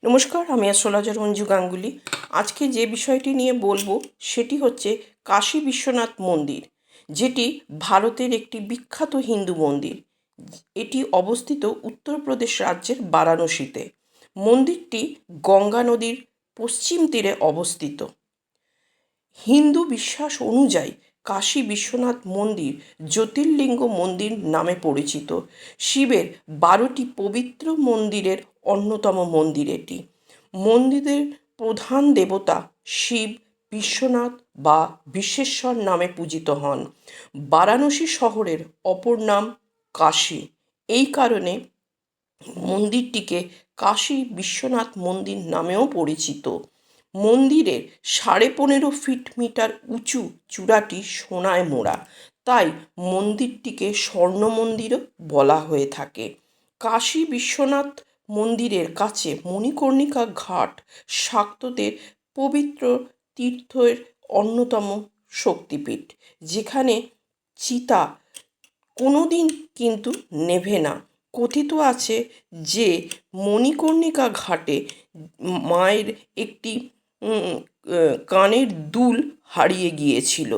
নমস্কার, আমি অ্যাস্ট্রোলজার অঞ্জু গাঙ্গুলি। আজকে যে বিষয়টি নিয়ে বলব, সেটি হচ্ছে কাশী বিশ্বনাথ মন্দির, যেটি ভারতের একটি বিখ্যাত হিন্দু মন্দির। এটি অবস্থিত উত্তরপ্রদেশ রাজ্যের বারাণসীতে। মন্দিরটি গঙ্গা নদীর পশ্চিম তীরে অবস্থিত। হিন্দু বিশ্বাস অনুযায়ী কাশী বিশ্বনাথ মন্দির জ্যোতির্লিঙ্গ মন্দির নামে পরিচিত। শিবের বারোটি পবিত্র মন্দিরের অন্যতম মন্দির এটি। মন্দিরের প্রধান দেবতা শিব, বিশ্বনাথ বা বিশ্বেশ্বর নামে পূজিত হন। বারাণসী শহরের অপর নাম কাশী। এই কারণে মন্দিরটিকে কাশী বিশ্বনাথ মন্দির নামেও পরিচিত। মন্দিরের সাড়ে পনেরো ফিট মিটার উঁচু চূড়াটি সোনায় মোড়া। তাই মন্দিরটিকে স্বর্ণ মন্দিরও বলা হয়ে থাকে। কাশী বিশ্বনাথ মন্দিরের কাছে মণিকর্ণিকা ঘাট শাক্তদের পবিত্র তীর্থের অন্যতম শক্তিপীঠ। যেখানে চিতা কোনো দিন কিন্তু নেভে না। কথিত আছে যে, মণিকর্ণিকা ঘাটে মায়ের একটি কানের দুল হারিয়ে গিয়েছিল।